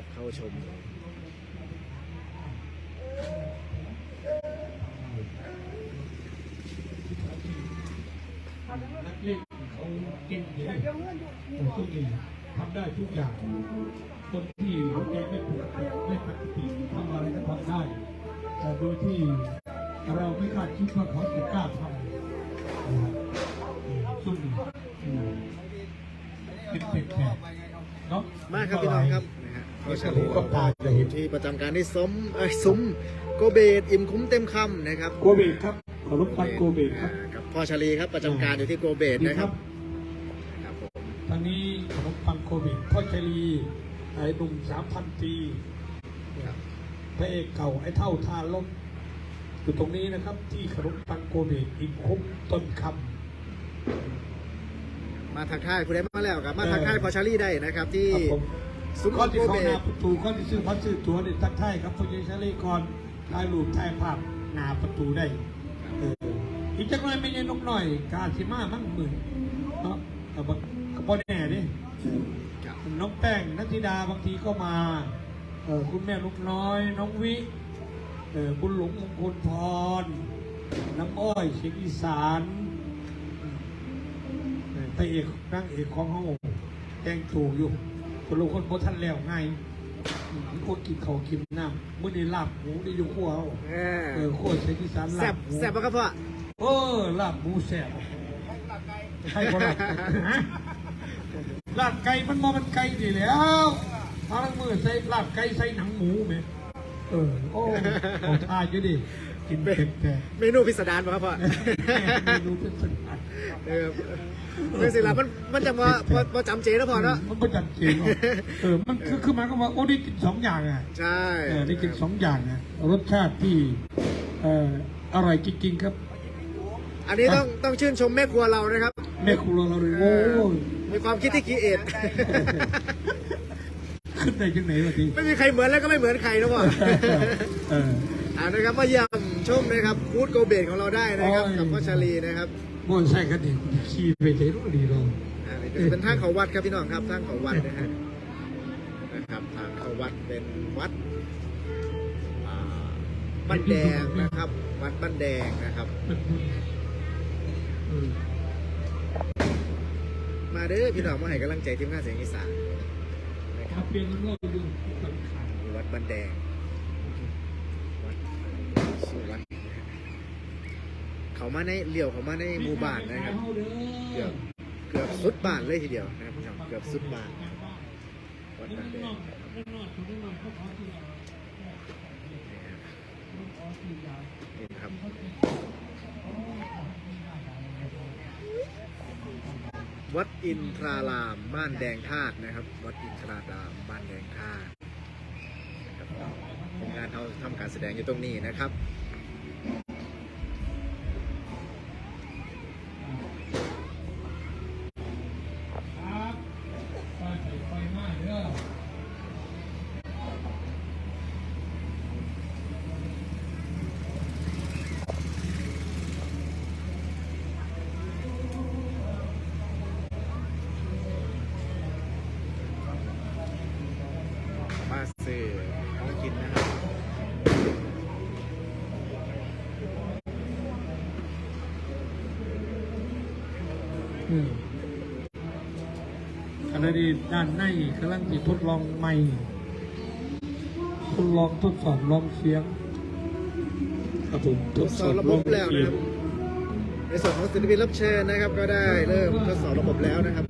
นะครับ เข้าชม นักเล่นเขาเก่งเลยผมทุกอย่างทำได้ทุกอย่าง คนที่หัวใจไม่ปวดไม่ปกติทำอะไรก็ทำได้แต่โดยที่เราไม่คาดคิดว่าเขาจะกล้าทำนะครับซุ่มอืมเป็นเป็ดแปลกเนาะ มากครับพี่น้องครับ นะฮะเข้าชาลีก็ตายจะเห็นที่ประจำการที่ซุ้มเอ้ยซุ้มโกเบตอิ่มคุ้มเต็มคำนะครับโกเบกครับขอรบปันโกเบกครับอ่ากับพ่อชาลีครับประจำการอยู่ที่โกเบตดีนะคครัรับบครับผมตอนนี้ขนมปังโควิดพ่อชลีไอ้หนุ่มสามพันปีครับพระเอกเก่าไอ้เท่าทานลมอยู่ตรงนี้นะครับ ที่ขนมปังโควิดอิมคุกต้นคมาทักทายผู้ใดมาแล้วครับ มาทักทายพ่อชาลีได้นะครับที่ำครับผมซุ้มก้อนที่โกเขาเบหนาตประตูก้อนที่ซื้อพัดซื้อตัวเนี่ยทักทายครับพ่อเยชลีก่อนถ่ายรูปถ่ายภาพหน้าประตูได้เอออีกจักหน่อยไม่ใช่นกหน่อย กาสิมามั่งหมื่นเนาะกับบกับบอแน่ดิน้องแป้งนัทธิดาบางทีก็มาเออคุณแม่ลูกน้อย น้องวิเออคุณหลงมงคลพรน้ำอ้อยเสียงอีสานเออพระเอกนางเอกของเฮาแต่งถูกอยู่ คนลูกคนโบทันแล้วไงอืมคนกินเขาวกินน้ำเมื่อนี้ลาบหมูได้อยู่ขั้วเอาเออเออขั้วเสียงอีสานลาแซ่บบหมูแซ่บปะครับพ่อ เออลาบหมูแซ่บใครก็ลาบฮะลาบไก่มันมอมันไก่ดีแล้วพาลังมือใส่ลาบไก่ใส่หนังหมูไหมเออโอ้ขอทานอยู่ดิ กินเป็ดแต่เมนูพิสดารปะครับพ่อเมนูเป็นสัญญาณเออเมื่อสิละมันมันจะมาพอพอจำเจแล้วพ่อเนาะมันก็จัดเจนเนอะเออมันคือคือหมายความว่าโอ้ได้กินสองอย่างอะใช่เออได้กินสองอย่างอะรสชาติที่เอ่ออร่อยจริงๆครับ อันนี้ต้องต้องชื่นชมแม่ครัวเรานะครับแม่ครัวเราเลยโอ้ยมีความคิดที่คิดเอทขึ้นได้จังไหนวะทีไม่มีใครเหมือนแล้วก็ไม่เหมือนใครนะพ่อเอออ่านะครับมาเยี่ยมชมนะครับฟูดโกเบตของเราได้นะครับโอ้ยกับพ่อชาลีนะครับมอใช่กันดิขี่ไปเทรู้ดีเราอ่านี่ก็จะเป็นทางเขาวัดครับพี่น้องครับทางเขาวัดนะฮะนะครับทางเขาวัดเป็นวัดอ่าบ้านแดงนะครับ วัดบ้านแดงนะครับ อืมมาเด้อพี่น้องมาให้กำลังใจทีมงานเสียงอีสานนะคถ้ารับเปลี่ยนมันก็ดูมันขาดอยู่วัดบ้านแดงวัดชื่อวัดนะฮะ เขามาในเลี้ยวเขามาในหมู่บ้านนะครับ เกือบเกือบสุดบ้านเลยทีเดียวนะครับพี่น้องเกือบสุดบ้านวัดบ้านแดงนี่นะครับวัดอินทรารามบ้านแดงธาตุนะครับ วัดอินทรารามบ้านแดงธาตุนะครับผลงานเขาทำการแสดงอยู่ตรงนี้นะครับ ขณะที่ด้านในกำลังจะทดลองใหม่ทดลองทดสอบลองเสียง ครับผมทดสอบระบบแล้วนะครับ ในส่วนของศิลปินรับเชิญนะครับ ก็ได้เริ่มทดสอบระบบแล้วนะครับ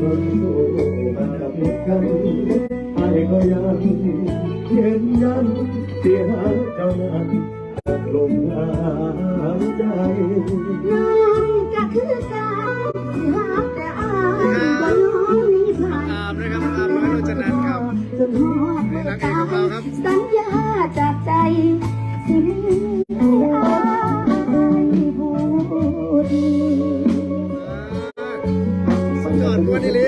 เสู้ วันนี้เล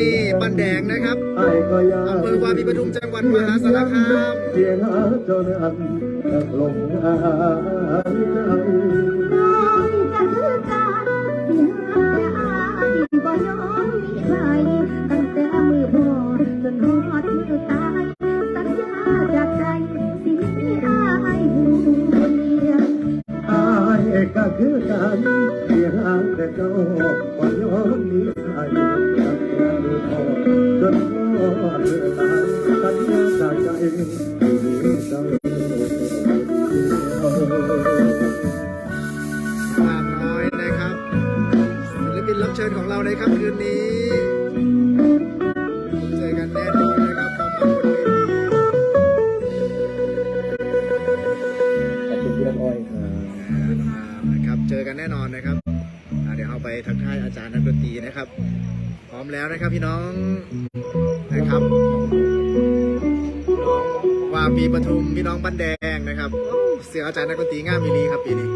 ปีบันแดงนะครับไอ้ก็อยากอำเภอวาปีปทุมจังหวัดมหาสารคาม เจอกันแน่นอนนะครับเดี๋ยวเราไปทักทายอาจารย์นักดนตรีนะครับ พร้อมแล้วนะครับพี่น้องนะครับน้องวาปีปทุมพี่น้องบันแดงนะครับเสียงอาจารย์นักดนตรีง่ามมิลีครับปีนี้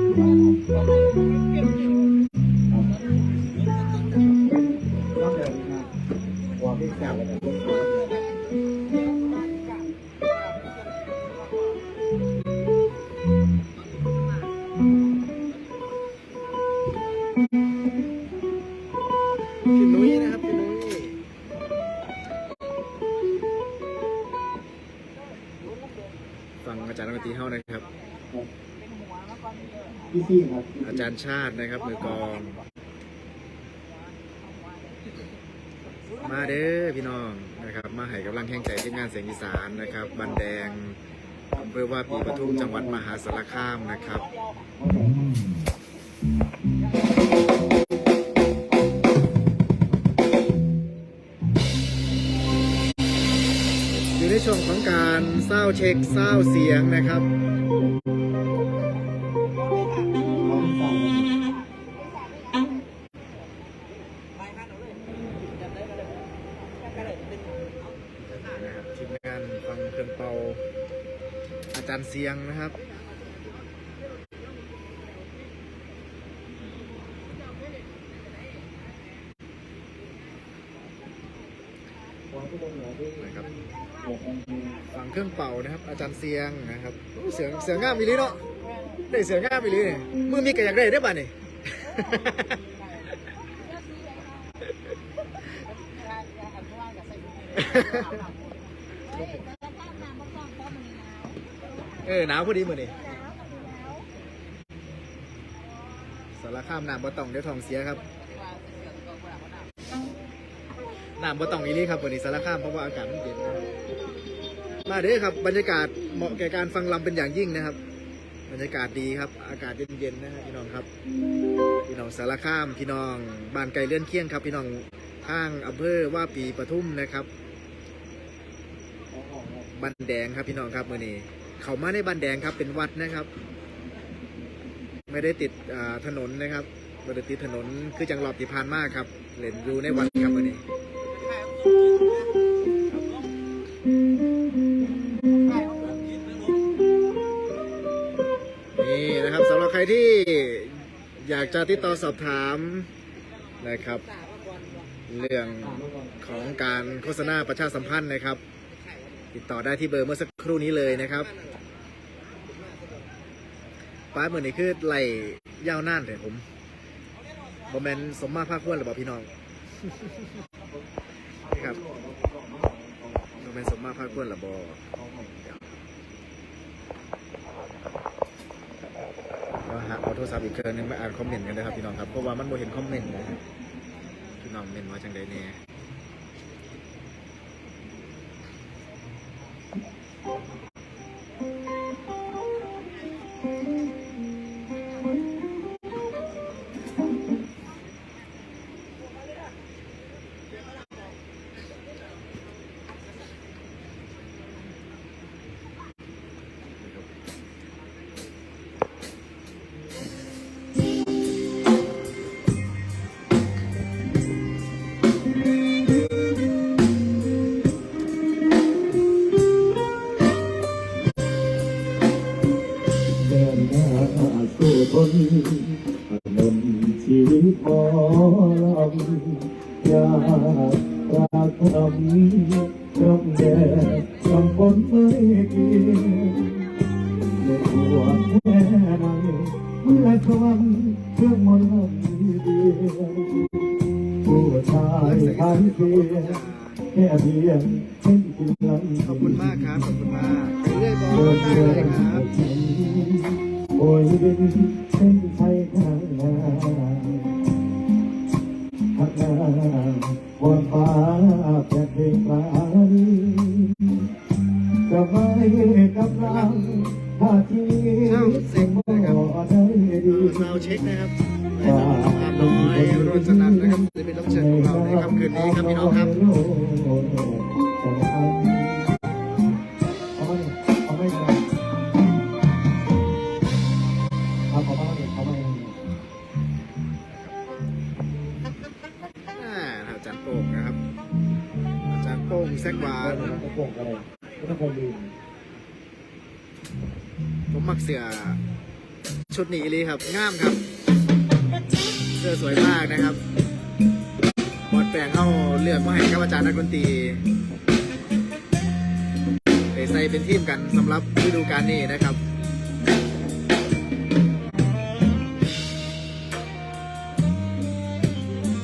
ความพิกา งอาจารย์นักดนตรีเฮ้านะครับ พี่ซี่ครับอาจารย์ชาตินะครับมือกลอง มาเด้อพี่น้องนะครับ มาให้กำลังแข่งใจทีมงานเสียงอีสานนะครับ บันแดงอำเภอว่าปีปทุมจังหวัดมหาสารคามนะครับ เศร้าเช็คเศร้าเสียงนะครับทีมงานฟังเครื่องเป่าอาจารย์เสียงนะครับฟัง เครื่องเป่านะครับ อาจารย์เสียงนะครับโอ้เสียงเสียงง่ามอีหลีเนาะได้เสียงง่ามอีหลีเนี่ยมือมีกระอยากได้ได้อป่นี่ เออหนาวพอดีมือนี่สารข้ามน้ำบ่ต้องเดี๋ยวท้องเสียครับน้ำบ่ต้องอีหลีครับวันนี้สารข้ามเพราะว่าอากาศมันเย็นนะครับ มาเด้อครับ บรรยากาศเหมาะแก่การฟังลำเป็นอย่างยิ่งนะครับ บรรยากาศดีครับ อากาศเย็นๆนะครับพี่น้องครับ พี่น้องสารข้ามพี่น้องบ้านไกลเลื่อนเคียงครับ พี่น้องทางอำเภอว่าปีปทุมนะครับบันแดงครับพี่น้องครับมื่อนี้เขามาในบันแดงครับเป็นวัดนะครับ ไม่ได้ติดถนนนะครับไม่ได้ติดถนนคือจังหวัดที่ผ่านมากครับเล่นอยู่ในวัดครับมื่อนี้ จะติดต่อสอบถามนะครับ เรื่องของการโฆษณาประชาสัมพันธ์นะครับ ติดต่อได้ที่เบอร์เมื่อสักครู่นี้เลยนะครับป้าเหมือนนี่คือไหลยาวนานเลยผมบอแมนสมมาภาคควรหรือเปล่าพี่น้องนะครับบอแมนสมมาภาคควรหรือบอก็หาเอา โทรศัพท์อีกเครื่องหนึงมาอ่านคอมเมนต์กันนะครับพี่น้องครับเพราะว่ามันโมเห็นคอมเมนต์นะพี่น้องเมนต์ว่าจังไดเนี่ยายพันเพียแค่เพียงเช่นกินลำขอบคุณมากครับ ขอบคุณมากเรื่อยบอกได้เลยครับ โอ้ย เสือชุดนี้เลยครับงามครับ เสื้อสวยมากนะครับบอดแปลงเข้าเลือกมาให้กับอาจารย์นักดนตรีไปใส่เป็นทีมกันสำหรับฤดูกาลนี้นะครับ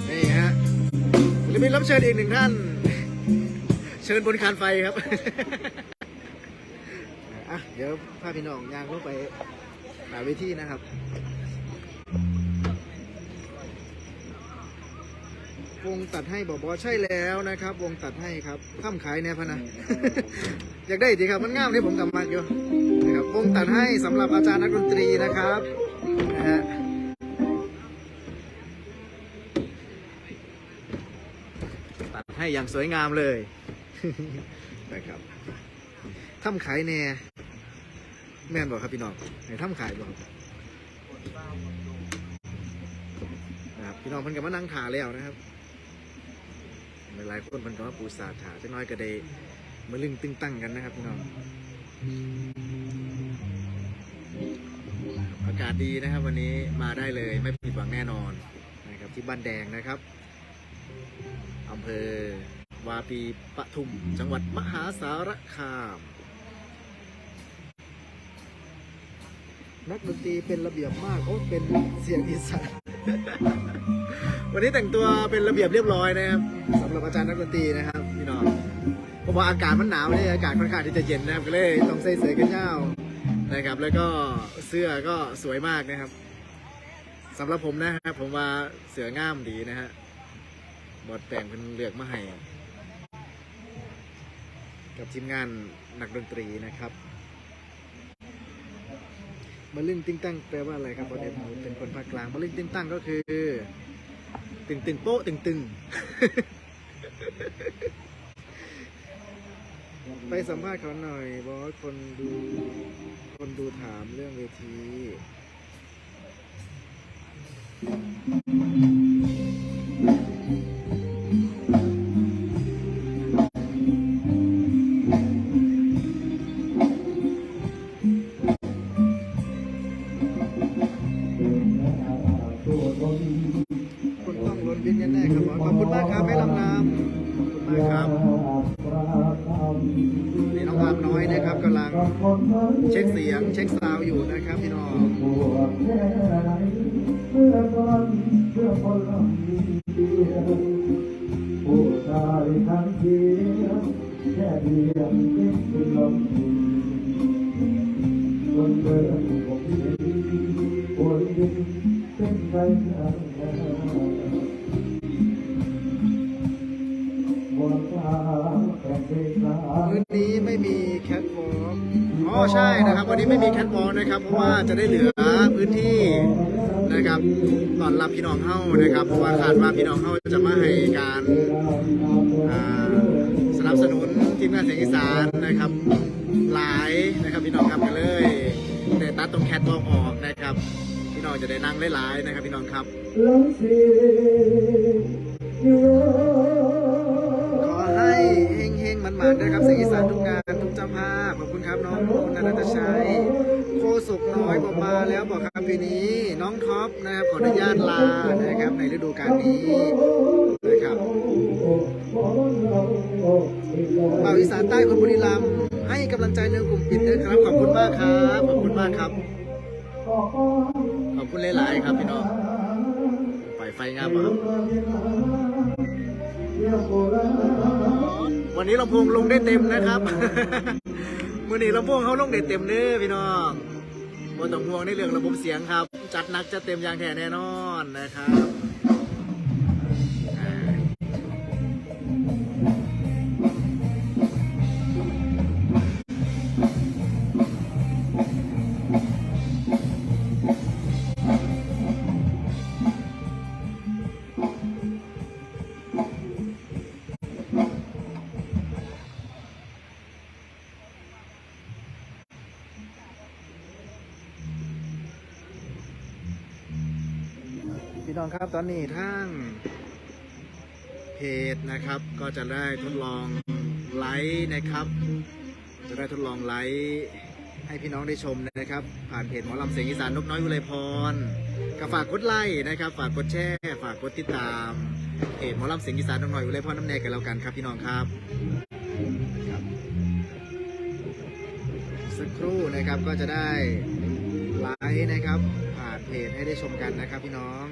นี่ฮะศิลปินรับเชิญอีกหนึ่งท่าน เชิญบนคานไฟครับ อะเดี๋ยวพาพี่น้องยางลงไปหาเวทีนะครับวงตัดให้บอกบอใช่แล้วนะครับ วงตัดให้ครับข้ามขายแนวพนะ อยากได้ดีครับมันงามที่ผมกำมักอยู่นะครับวงตัดให้สำหรับอาจารย์นักดนตรีนะครับนะฮะตัดให้อย่างสวยงามเลยนะครับทำขายแน่ แม่นบอกครับพี่น้องไหนทำขายบอกนะครับพี่น้องเพิ่นกับมานั่งถาแล้วนะครับหลายคนเพิ่นก็มาปูสาดถาจะน้อยก็ได้มาลึงตึงตั้งกันนะครับพี่น้องอากาศดีนะครับวันนี้มาได้เลยไม่ผิดหวังแน่นอนนะครับที่บ้านแดงนะครับอำเภอวาปีปทุม จังหวัดมหาสารคาม นักดนตรีเป็นระเบียบมากโอ้เป็นเสียงอีสาน วันนี้แต่งตัวเป็นระเบียบเรียบร้อยนะครับสำหรับอาจารย์นักดนตรีนะครับพี่น้องเพราะว่าอากาศมันหนาวเลยอากาศค่อนข้างที่จะเย็นนะครับก็เลยต้องใส่เสื้อกันหนาวนะครับ แล้วก็เสื้อก็สวยมากนะครับสำหรับผมนะครับ ผมว่าเสื้องามดีนะฮะบอดแต่งเป็นเลือกมาให้กับทีมงานนักดนตรีนะครับ มาลึงติ้งตั้งแปลว่าอะไรครับบอดเอ็มเป็นคนภาคกลางมาลึงติ้งตั้งก็คือตึงตึงโป๊ะตึงตึงไปสัมภาษณ์เขาหน่อยบอสคนดูคนดูถามเรื่องเวที เช็คเสียงเช็คซาวอยู่นะครับพี่น้องผู้ชายทั้งเดียวแค่เดียวเป็นลมคนเดินผมดีปวดดินเป็นไปทางบนฟ้าแต่เพลงลาวันนี้ไม่มีแคทวอล์ก อ๋อใช่นะครับ วันนี้ไม่มีแคทวอลนะครับ เพราะว่าจะได้เหลือพื้นที่นะครับตอนรับพี่น้องเข้านะครับ เพราะว่าคาดว่าพี่น้องเข้าจะมาให้การสนับสนุนทีมงานเสียงอีสานนะครับ หลายนะครับพี่น้องครับกันเลยแต่ตัดตรงแคทวอลออกนะครับ พี่น้องจะได้นั่งหลายๆนะครับพี่น้องครับ ฮงเฮงๆมันด้วยครับเสียงอีสานทุกงานทุกเจ้าภาพขอบคุณครับน้องโมนันทชัยโคสุกน้อยบอกมาแล้วบอกครับปีนี้ น้องท็อปนะครับขออนุญาตลานะครับในฤดูกาลนี้นะครับเป่าอีสานใต้คนบุรีรัมย์ให้กำลังใจเรื่องกลุ่มปิดด้วยครับขอบคุณมากครับขอบคุณมากครับ ขอบคุณหลายๆครับพี่น้องไปไฟงามครับ วันนี้ลำโพงลงได้เต็มนะครับมื่อนี้ลำโพงเขาลงได้เต็มเน้อพี่น้องบนต้องห่วงในเรื่องระบบเสียงครับ จัดหนักจัดเต็มอย่างแท้แน่นอนนะครับ น้องครับตอนนี้ทั้งเพจนะครับก็จะได้ทดลองไลฟ์นะครับ จะได้ทดลองไลฟ์ให้พี่น้องได้ชมนะครับ ผ่านเพจหมอลำเสียงอีสานนกน้อยอุไรพรก็ฝากกดไลค์นะครับ ฝากกดแชร์ฝากกดติดตามเพจหมอลำเสียงอีสานนกน้อยอุไรพรน้ำแน่กันแล้วกันครับพี่น้องครับครับสักครู่นะครับก็จะได้ไลฟ์นะครับ ผ่านเพจให้ได้ชมกันนะครับพี่น้อง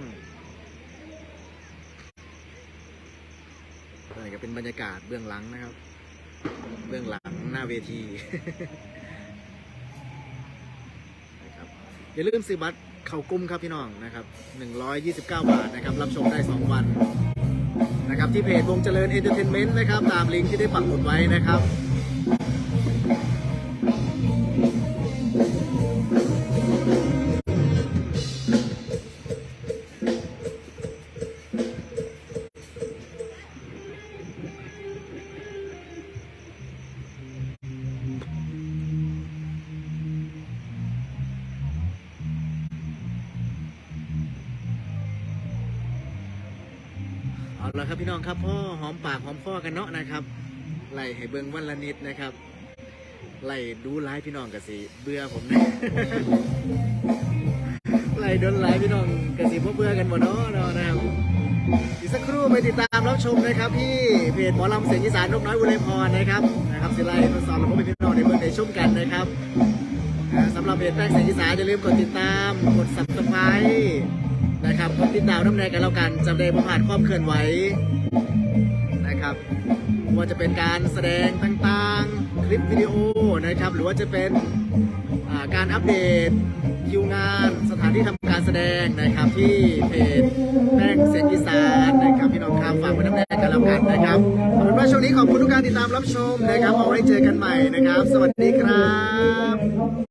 นี่ก็เป็นบรรยากาศเบื้องหลังนะครับ เบื้องหลังหน้าเวทีนะครับอย่าลืมซื้อบัตรเข่ากุ้มครับพี่น้องนะครับ 129 บาทนะครับ รับชมได้ 2 วันนะครับที่เพจวงเจริญเอนเตอร์เทนเมนต์นะครับ ตามลิงก์ที่ได้ปักหมุดไว้นะครับ เอาละครับพี่น้องครับพ่อหอมปากหอมคอกันเนาะนะครับไล่ให้เบิ่งวันละนิดนะครับไล่ดูไลฟ์พี่น้องกันสิเบื่อผมนะไล่โดนไลฟ์พี่น้องกันสิพวกเบื่อกันหมดเนาะเนาะนะครับอีกสักครู่ไปติดตามรับชมนะครับที่เพจหมอลำเสียงอีสานนกน้อยอุไรพรนะครับนะครับสิไล่ทดสอบระบบให้พี่น้องในเบิ่งในชมกันนะครับสำหรับเพจแป้งเสียงอีสานอย่าลืมกดติดตามกด subscribe นะครับกดติดตามน้ำแนงกันแล้วกันจำได้ประผ่านความเคลื่อนไหวนะครับว่าจะเป็นการแสดงต่างๆ คลิปวิดีโอนะครับ หรือว่าจะเป็นาการอัปเดตคิวงานสถานที่ทำการแสดงนะครับที่เพจแป้งเสียงอีสานนะครับพี่น้องครับฝากไว้น้ำแนงกันแล้วกันนะครับขอบคุณว่าช่วงนี้ขอบคุณทุกการติดตามรับชมนะครับเอาไว้เจอกันใหม่นะครับ สวัสดีครับ